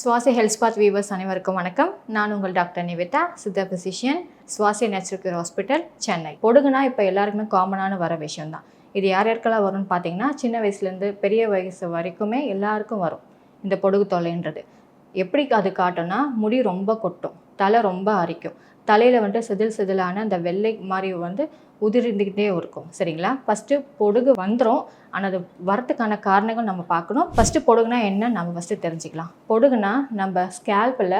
சுவாசி health பாத் viewers அனைவருக்கும் வணக்கம். நான் உங்கள் doctor Nivetha Siddha physician Swasi natural hospital Chennai. பொடுகுனா இப்போ எல்லாருக்குமே காமனான வர விஷயம் தான் இது யார் யாருக்கெல்லாம் வரும்னு பார்த்தீங்கன்னா சின்ன வயசுலேருந்து பெரிய வயசு வரைக்குமே எல்லாருக்கும் வரும். இந்த பொடுகு தொல்லைன்றது. எப்படி அது காட்டும்னா முடி ரொம்ப கொட்டும். தலை ரொம்ப அரிக்கும். தலையில் வந்துட்டு செதில் செதிலான அந்த வெள்ளை மாதிரி வந்து உதிர்ந்துக்கிட்டே இருக்கும். சரிங்களா? ஃபஸ்ட்டு பொடுகு வந்துடும் ஆனால் அது வரத்துக்கான காரணங்கள் நம்ம பார்க்கணும். ஃபஸ்ட்டு பொடுகுனா என்ன? நம்ம ஃபஸ்ட்டு தெரிஞ்சுக்கலாம். பொடுகுனா நம்ம ஸ்கேல்பில்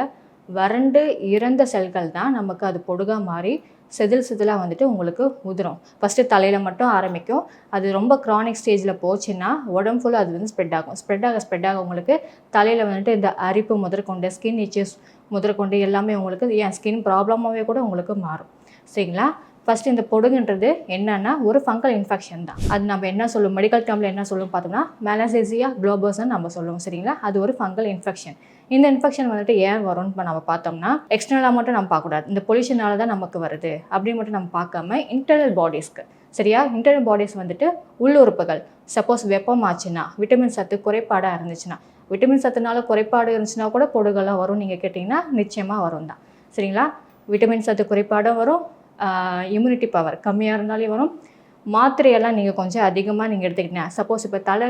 வறண்டு இறந்த செல்கள் தான் நமக்கு அது பொடுகாக மாறி செதில் செதிலாக வந்துட்டு உங்களுக்கு உதிரும். ஃபஸ்ட்டு தலையில் மட்டும் ஆரம்பிக்கும். அது ரொம்ப க்ரானிக் ஸ்டேஜில் போச்சுன்னா உடம்பு ஃபுல்லாக அது வந்து ஸ்ப்ரெட் ஆகும். ஸ்ப்ரெட் ஆக ஸ்ப்ரெட் ஆக உங்களுக்கு தலையில் வந்துட்டு இந்த அரிப்பு முதற்கொண்டு ஸ்கின் இச்சஸ் முதற்கொண்டு எல்லாமே உங்களுக்கு ஏன் ஸ்கின் ப்ராப்ளமாகவே கூட உங்களுக்கு மாறும். சரிங்களா? ஃபஸ்ட்டு இந்த பொடுகுன்றது என்னன்னா ஒரு ஃபங்கல் இன்ஃபெக்ஷன் தான். அது நம்ம என்ன சொல்லுவோம் மெடிக்கல் டேர்மில் என்ன சொல்லுவோம் பார்த்தோம்னா மேலசேசியா குளோபோஸ்ன்னு நம்ம சொல்லுவோம் சரிங்களா? அது ஒரு ஃபங்கல் இன்ஃபெக்ஷன் இந்த இன்ஃபெக்ஷன் வந்துட்டு ஏன் வரும்னு நம்ம பார்த்தோம்னா எக்ஸ்டர்னலாக மட்டும் நம்ம பார்க்கக்கூடாது. இந்த பொல்யூஷனால தான் நமக்கு வருது. அப்படின்னு மட்டும் நம்ம பார்க்காம இன்டர்னல் பாடிஸ்க்கு சரியா? இன்டர்னல் பாடிஸ் வந்துட்டு உள்ளுறுப்புகள். சப்போஸ் வெப்பம் ஆச்சுன்னா விட்டமின் சத்து குறைபாடாக இருந்துச்சுன்னா விட்டமின் சத்துனால குறைபாடு இருந்துச்சுன்னா கூட பொடுகெல்லாம் வரும். நீங்கள் கேட்டிங்கன்னா நிச்சயமாக வரும் தான் சரிங்களா? விட்டமின் சத்து குறைபாடும் வரும். இம்யூனிட்டி பவர் கம்மியாக இருந்தாலே வரும். மாத்திரையெல்லாம் நீங்கள் கொஞ்சம் அதிகமாக நீங்கள் எடுத்துக்கிட்டீங்க சப்போஸ் இப்போ தலை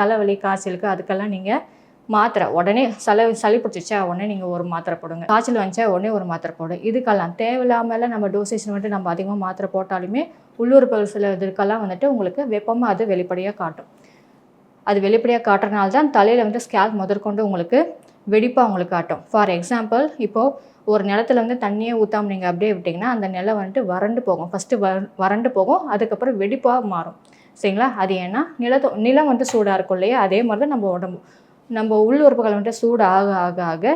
தலைவலி காய்ச்சலுக்கு அதுக்கெல்லாம் நீங்கள் மாத்திரை உடனே சளி சளி பிடிச்சிச்சா உடனே நீங்கள் ஒரு மாத்திரை போடுங்க. காய்ச்சல் வந்துச்சா உடனே ஒரு மாத்திரை போடுங்க இதுக்கெல்லாம் தேவையில்லாமல் நம்ம டோசேஜ் வந்துட்டு நம்ம அதிகமாக மாத்திரை போட்டாலுமே உள்ளூர் சில இதுக்கெல்லாம் வந்துட்டு உங்களுக்கு வெப்பமாக அது வெளிப்படையாக காட்டும். அது வெளிப்படையாக காட்டுறதுனால தான் தலையில் வந்து ஸ்கேல்ப் முதற்கொண்டு உங்களுக்கு வெடிப்பாக உங்களுக்கு காட்டும். ஃபார் எக்ஸாம்பிள் இப்போது ஒரு நிலத்துல வந்து தண்ணியே ஊற்றாம நீங்கள் அப்படியே விட்டிங்கன்னா அந்த நிலம் வந்துட்டு வறண்டு போகும். ஃபஸ்ட்டு வர வறண்டு போகும். அதுக்கப்புறம் வெடிப்பாக மாறும். சரிங்களா? அது ஏன்னா நிலத்தோ நிலம் வந்துட்டு சூடாக இருக்கும் இல்லையா? அதே மாதிரி தான் நம்ம உடம்பு நம்ம உள்ளுறுப்புகள் வந்துட்டு சூடு ஆக ஆக ஆக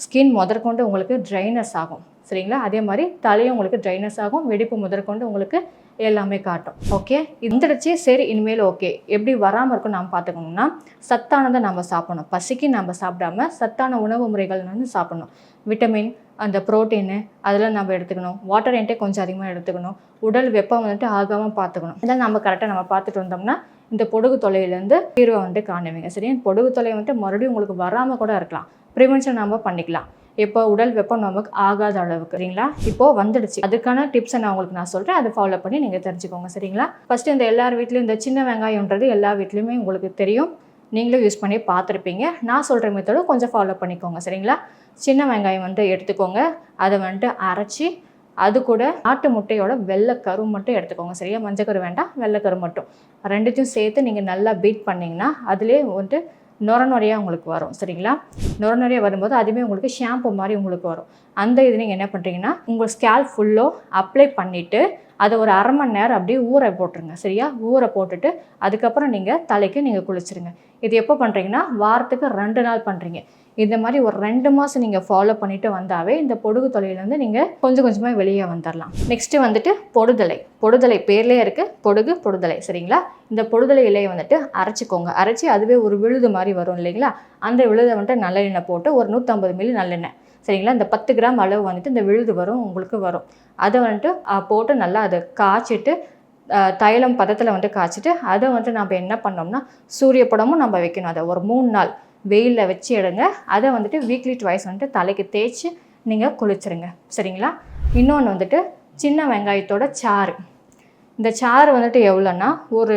ஸ்கின் முதற்கொண்டு உங்களுக்கு ட்ரைனஸ் ஆகும். சரிங்களா? அதே மாதிரி தலையும் உங்களுக்கு ட்ரைனஸ் ஆகும். வெடிப்பு முதற்கொண்டு உங்களுக்கு எல்லாமே காட்டும். ஓகே இருந்துடுச்சு சரி இனிமேல் ஓகே எப்படி வராமல் இருக்கும் நாம் பார்த்துக்கணும்னா சத்தானதை நம்ம சாப்பிடணும். பசிக்கு நம்ம சாப்பிடாம சத்தான உணவு முறைகள் வந்து சாப்பிடணும். விட்டமின் அந்த புரோட்டீனு அதெல்லாம் நம்ம எடுத்துக்கணும். வாட்டர் இன்டேக் கொஞ்சம் அதிகமாக எடுத்துக்கணும். உடல் வெப்பம் வந்துட்டு ஆகாமல் பார்த்துக்கணும். இதெல்லாம் நம்ம கரெக்டாக நம்ம பார்த்துட்டு வந்தோம்னா இந்த பொடுகு தொலையிலேருந்து தீர்வை வந்துட்டு காணுவீங்க. சரி பொடுகு தொலை வந்துட்டு மறுபடியும் உங்களுக்கு வராமல் கூட இருக்கலாம். ப்ரிவென்ஷன் நம்ம பண்ணிக்கலாம். இப்போ உடல் வெப்பம் நமக்கு ஆகாத அளவுக்கு சரிங்களா? இப்போ வந்துடுச்சு. அதுக்கான டிப்ஸை நான் உங்களுக்கு நான் சொல்கிறேன் அதை ஃபாலோ பண்ணி நீங்கள் தெரிஞ்சுக்கோங்க சரிங்களா? ஃபர்ஸ்ட் இந்த எல்லார் வீட்லேயும் இந்த சின்ன வெங்காயம்ன்றது எல்லா வீட்லேயுமே உங்களுக்கு தெரியும். நீங்களும் யூஸ் பண்ணி பார்த்துருப்பீங்க. நான் சொல்கிற மெத்தடு கொஞ்சம் ஃபாலோ பண்ணிக்கோங்க சரிங்களா? சின்ன வெங்காயம் வந்து எடுத்துக்கோங்க. அதை வந்துட்டு அரைச்சி அது கூட நாட்டு முட்டையோட வெள்ளைக்கரு மட்டும் எடுத்துக்கோங்க சரியா? மஞ்சக்கரு வேண்டாம் வெள்ளைக்கரு மட்டும். ரெண்டுத்தையும் சேர்த்து நீங்கள் நல்லா பீட் பண்ணிங்கன்னா அதுலேயே வந்துட்டு நொர நொறையாக உங்களுக்கு வரும் சரிங்களா? நொர நொறையா வரும்போது அதுவுமே உங்களுக்கு ஷாம்பு மாதிரி உங்களுக்கு வரும். அந்த இது நீங்கள் என்ன பண்ணுறீங்கன்னா உங்கள் ஸ்கேல் ஃபுல்லோ அப்ளை பண்ணிவிட்டு அதை ஒரு அரை மணி நேரம் அப்படியே ஊற போட்டுருங்க சரியா? ஊற போட்டுட்டு அதுக்கப்புறம் நீங்கள் தலைக்கு நீங்கள் குளிச்சிருங்க. இது எப்போ பண்ணுறீங்கன்னா வாரத்துக்கு ரெண்டு நாள் பண்ணுறீங்க இந்த மாதிரி ஒரு ரெண்டு மாதம் நீங்கள் ஃபாலோ பண்ணிட்டு வந்தாவே இந்த பொடுகு தொலையிலேருந்து நீங்கள் கொஞ்சம் கொஞ்சமாக வெளியே வந்துடலாம் நெக்ஸ்ட்டு வந்துட்டு பொடுதலை. பொடுதலை பேர்லேயே இருக்குது பொடுகு பொடுதலை சரிங்களா? இந்த பொடுதலை இலையை வந்துட்டு அரைச்சிக்கோங்க. அரைச்சி அதுவே ஒரு விழுது மாதிரி வரும் இல்லைங்களா? அந்த விழுதை வந்துட்டு நல்லெண்ணெய் போட்டு ஒரு நூற்றம்பது மில்லி நல்லெண்ணெய் சரிங்களா? இந்த பத்து கிராம் அளவு வந்துட்டு இந்த விழுது வரும் உங்களுக்கு வரும். அதை வந்துட்டு போட்டு நல்லா அதை காய்ச்சிட்டு தைலம் பதத்தில் வந்துட்டு காய்ச்சிட்டு அதை வந்துட்டு நம்ம என்ன பண்ணோம்னா சூரிய படமும் நம்ம வைக்கணும். அதை ஒரு மூணு நாள் வெயிலில் வச்சு எடுங்க. அதை வந்துட்டு வீக்லி ட்வைஸ் வந்துட்டு தலைக்கு தேய்ச்சி நீங்கள் குளிச்சிருங்க. சரிங்களா? இன்னொன்று வந்துட்டு சின்ன வெங்காயத்தோட சாறு. இந்த சாறு வந்துட்டு எவ்வளோன்னா ஒரு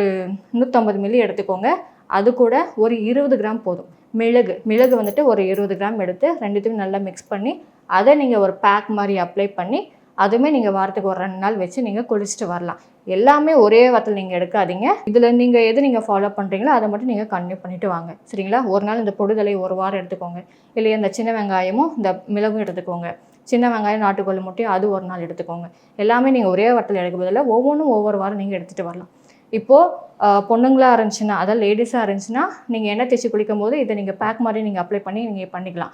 நூற்றம்பது மில்லி எடுத்துக்கோங்க. அது கூட ஒரு இருபது கிராம் போதும். மிளகு மிளகு வந்துட்டு ஒரு இருபது கிராம் எடுத்து ரெண்டுத்தையும் நல்லா மிக்ஸ் பண்ணி அதை நீங்கள் ஒரு பேக் மாதிரி அப்ளை பண்ணி அதுவுமே நீங்கள் வாரத்துக்கு ஒரு ரெண்டு நாள் வச்சு நீங்கள் குளிச்சுட்டு வரலாம். எல்லாமே ஒரே வாரத்தில் நீங்கள் எடுக்காதீங்க. இதில் நீங்கள் எது நீங்கள் ஃபாலோ பண்ணுறீங்களோ அதை மட்டும் நீங்கள் கண்டினியூ பண்ணிட்டு வாங்க. சரிங்களா? ஒரு நாள் இந்த பொடுதலை ஒரு வாரம் எடுத்துக்கோங்க. இல்லை இந்த சின்ன வெங்காயமும் இந்த மிளகும் எடுத்துக்கோங்க. சின்ன வெங்காயம் நாட்டுக்கோழி முட்டையும் அது ஒரு நாள் எடுத்துக்கோங்க. எல்லாமே நீங்கள் ஒரே வாரத்தில் எடுக்க பதிலாக ஒவ்வொன்றும் ஒவ்வொரு வாரம் நீங்கள் எடுத்துகிட்டு வரலாம். இப்போது பொண்ணுங்களாக இருந்துச்சுன்னா அதாவது லேடிஸாக இருந்துச்சுன்னா நீங்கள் எண்ணெய் தேய்ச்சி குளிக்கும் போது இதை நீங்கள் பேக் மாதிரி நீங்கள் அப்ளை பண்ணி நீங்கள் பண்ணிக்கலாம்.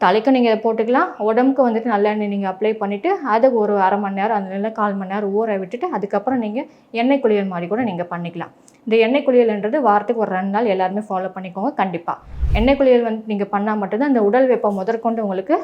தலைக்கும் நீங்கள் இதை போட்டுக்கலாம் உடம்புக்கு வந்துட்டு நல்லெண்ணெய் நீங்கள் அப்ளை பண்ணிவிட்டு அதை ஒரு அரை மணி நேரம் அந்த இல்லை கால் மணி நேரம் ஊற விட்டுட்டு அதுக்கப்புறம் நீங்கள் எண்ணெய் குளியல் மாதிரி கூட நீங்கள் பண்ணிக்கலாம். இந்த எண்ணெய் குளியல்ன்றது வாரத்துக்கு ஒரு ரெண்டு நாள் எல்லாருமே ஃபாலோ பண்ணிக்கோங்க கண்டிப்பாக எண்ணெய் குளியல் வந்து நீங்கள் பண்ணால் மட்டும்தான் இந்த உடல் வெப்பம் முதற்கொண்டு உங்களுக்கு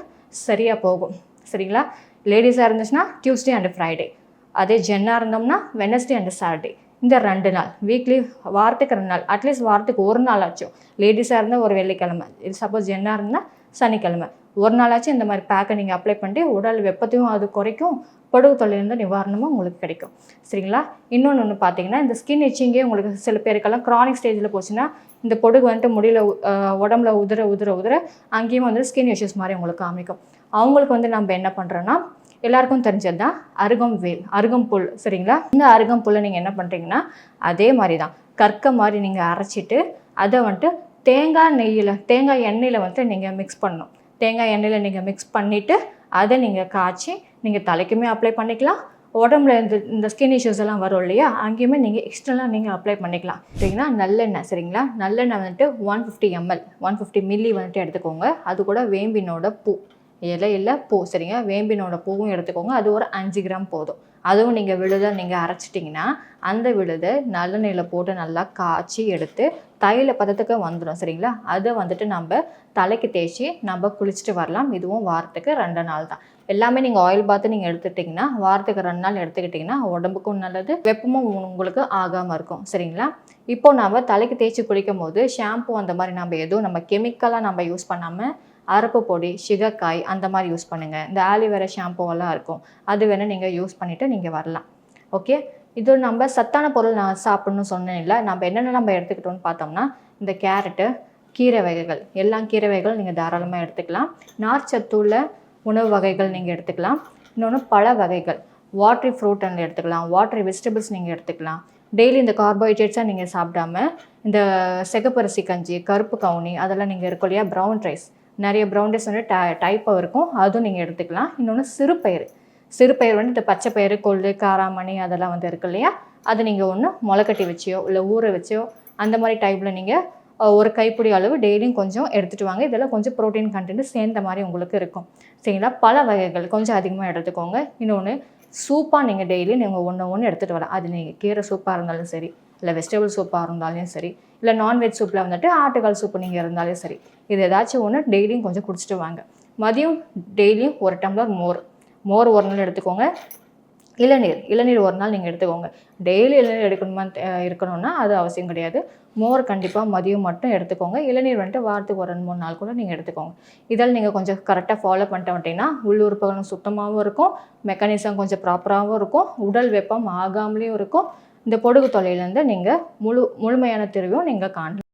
சரியாக போகும். சரிங்களா? லேடிஸாக இருந்துச்சுன்னா டியூஸ்டே அண்ட் ஃப்ரைடே அதே ஜென்னாக இருந்தோம்னா வெனஸ்டே அண்ட் சாட்டர்டே இந்த ரெண்டு நாள் வீக்லி வாரத்துக்கு ரெண்டு நாள் அட்லீஸ்ட் வாரத்துக்கு ஒரு நாள் ஆச்சும் லேடிஸாக இருந்தால் ஒரு வெள்ளிக்கிழமை. இது சப்போஸ் ஜென்னாக இருந்தால் சனிக்கிழமை. ஒரு நாளாச்சும் இந்த மாதிரி பேக்கை நீங்கள் அப்ளை பண்ணிட்டு உடல் வெப்பத்தையும் அது குறைக்கும் படுகு தொல்லையிலேருந்து நிவாரணமும் உங்களுக்கு கிடைக்கும். சரிங்களா? இன்னொன்று ஒன்று பார்த்தீங்கன்னா இந்த ஸ்கின் இச்சிங்கே உங்களுக்கு சில பேருக்கெல்லாம் க்ரானிக் ஸ்டேஜில் போச்சுன்னா இந்த பொடுகு வந்துட்டு முடியல உடம்புல உதிர உதிர உதிர அங்கேயும் வந்து ஸ்கின் இஷ்யூஸ் மாதிரி உங்களுக்கு காமிக்கும். அவங்களுக்கு வந்து நம்ம என்ன பண்ணுறோன்னா எல்லாருக்கும் தெரிஞ்சது தான் அருகம் வேல் அருகம்புல் சரிங்களா? இந்த அருகம்புல்லை நீங்கள் என்ன பண்ணுறீங்கன்னா அதே மாதிரி தான் கற்க மாதிரி நீங்கள் அரைச்சிட்டு அதை வந்துட்டு தேங்காய் நெய்யில் தேங்காய் எண்ணெயில் வந்துட்டு நீங்கள் மிக்ஸ் பண்ணணும். தேங்காய் எண்ணெயில் நீங்கள் மிக்ஸ் பண்ணிவிட்டு அதை நீங்கள் காய்ச்சி நீங்கள் தலைக்குமே அப்ளை பண்ணிக்கலாம். உடம்புல இந்த இந்த ஸ்கின் இஷ்யூஸ் எல்லாம் வரும் இல்லையா? அங்கேயுமே நீங்கள் எக்ஸ்ட்ரலாக நீங்கள் அப்ளை பண்ணிக்கலாம். சரிங்களா? நல்லெண்ணெய் சரிங்களா? நல்லெண்ணெய் வந்துட்டு one fifty ml one fifty milli வந்துட்டு எடுத்துக்கோங்க. அது கூட வேம்பினோட பூ. இலை இல்லை பூ சரிங்க வேம்பினோட பூவும் எடுத்துக்கோங்க. அது ஒரு அஞ்சு கிராம் போதும். அதுவும் நீங்கள் விழுதை நீங்கள் அரைச்சிட்டிங்கன்னா அந்த விழுதை நல்லெண்ணெயில் போட்டு நல்லா காய்ச்சி எடுத்து தைல பதத்துக்கு வந்துடும் சரிங்களா? அதை வந்துட்டு நம்ம தலைக்கு தேய்ச்சி நம்ம குளிச்சுட்டு வரலாம். இதுவும் வாரத்துக்கு ரெண்டு நாள் தான். எல்லாமே நீங்கள் ஆயில் பாத்து நீங்கள் எடுத்துட்டிங்கன்னா வாரத்துக்கு ரெண்டு நாள் எடுத்துக்கிட்டிங்கன்னா உடம்புக்கும் நல்லது. வெப்பமும் உங்களுக்கு ஆகாமல் இருக்கும் சரிங்களா? இப்போ நம்ம தலைக்கு தேய்ச்சி குளிக்கும் போது ஷாம்பு அந்த மாதிரி நம்ம எதுவும் நம்ம கெமிக்கலாக நம்ம யூஸ் பண்ணாமல் அரப்பு பொடி சிகக்காய் அந்த மாதிரி யூஸ் பண்ணுங்கள் இந்த ஆலிவேரா ஷாம்புவெல்லாம் இருக்கும். அது வேணால் நீங்கள் யூஸ் பண்ணிவிட்டு நீங்கள் வரலாம். ஓகே இது நம்ம சத்தான பொருள் நான் சாப்பிட்ணும்னு சொன்னேன் இல்லை? நம்ம என்னென்ன நம்ம எடுத்துக்கிட்டோம்னு பார்த்தோம்னா இந்த கேரட்டு கீரை வகைகள். எல்லா கீரை வகைகள் நீங்கள் தாராளமாக எடுத்துக்கலாம். நார்ச்சத்துள்ள உணவு வகைகள் நீங்கள் எடுத்துக்கலாம். இன்னொன்று பழ வகைகள். வாட்ரி ஃப்ரூட் அண்ட் எடுத்துக்கலாம். வாட்ரி வெஜிடபிள்ஸ் நீங்கள் எடுத்துக்கலாம். டெய்லி இந்த கார்போஹைட்ரேட்ஸாக நீங்கள் சாப்பிடாம இந்த செகப்பரிசி கஞ்சி கருப்பு கவுனி அதெல்லாம் நீங்கள் இருக்கும் இல்லையா? ப்ரௌன் ரைஸ் நிறைய ப்ரௌன் ரைஸ் வந்து டை டைப்பாக இருக்கும். அதுவும் நீங்கள் எடுத்துக்கலாம். இன்னொன்று சிறுபயிறு. சிறுபயிறு வந்து இந்த பச்சை பயிறு கொள்ளு காராமணி அதெல்லாம் வந்து இருக்கு இல்லையா? அதை நீங்கள் ஒன்று முளைக்கட்டி வச்சியோ இல்லை ஊற வச்சியோ அந்த மாதிரி டைப்பில் நீங்கள் ஒரு கைப்பிடி அளவு டெய்லியும் கொஞ்சம் எடுத்துகிட்டு வாங்க. இதெல்லாம் கொஞ்சம் ப்ரோட்டீன் கண்டென்ட் சேர்ந்த மாதிரி உங்களுக்கு இருக்கும். சரிங்களா? பல வகைகள். கொஞ்சம் அதிகமாக எடுத்துக்கோங்க. இன்னொன்று சூப்பாக நீங்கள் டெய்லி நீங்கள் ஒன்று ஒன்று எடுத்துகிட்டு வரலாம். அது நீங்கள் கீரை சூப்பாக இருந்தாலும் சரி. இல்லை வெஜிடபிள் சூப்பாக இருந்தாலும் சரி இல்லை நான்வெஜ் சூப்பில் வந்துட்டு ஆட்டுக்கால் சூப்பு நீங்கள் இருந்தாலும் சரி இது ஏதாச்சும் ஒன்று டெய்லியும் கொஞ்சம் குடிச்சிட்டு வாங்க. மதியம் டெய்லியும் ஒரு டம்ளர் மோர். மோர் ஒரு நாள் எடுத்துக்கோங்க. இளநீர் இளநீர் ஒரு நாள் நீங்கள் எடுத்துக்கோங்க. டெய்லி இளநீர் எடுக்கணுமா இருக்கணும்னா அது அவசியம் கிடையாது. மோர் கண்டிப்பாக மதியம் மட்டும் எடுத்துக்கோங்க. இளநீர் வந்துட்டு வாரத்துக்கு ஒரு ரெண்டு மூணு நாள் கூட நீங்கள் எடுத்துக்கோங்க. இதில் நீங்கள் கொஞ்சம் கரெக்டாக ஃபாலோ பண்ணிட்டு வந்துட்டீங்கன்னா உள்ளுறுப்புகளும் சுத்தமாகவும் இருக்கும். மெக்கானிசம் கொஞ்சம் ப்ராப்பராகவும் இருக்கும். உடல் வெப்பம் ஆகாமலேயும் இருக்கும். இந்த பொடுகு தொல்லையிலேருந்து நீங்கள் முழு முழுமையான தீர்வையும் நீங்கள் காணலாம்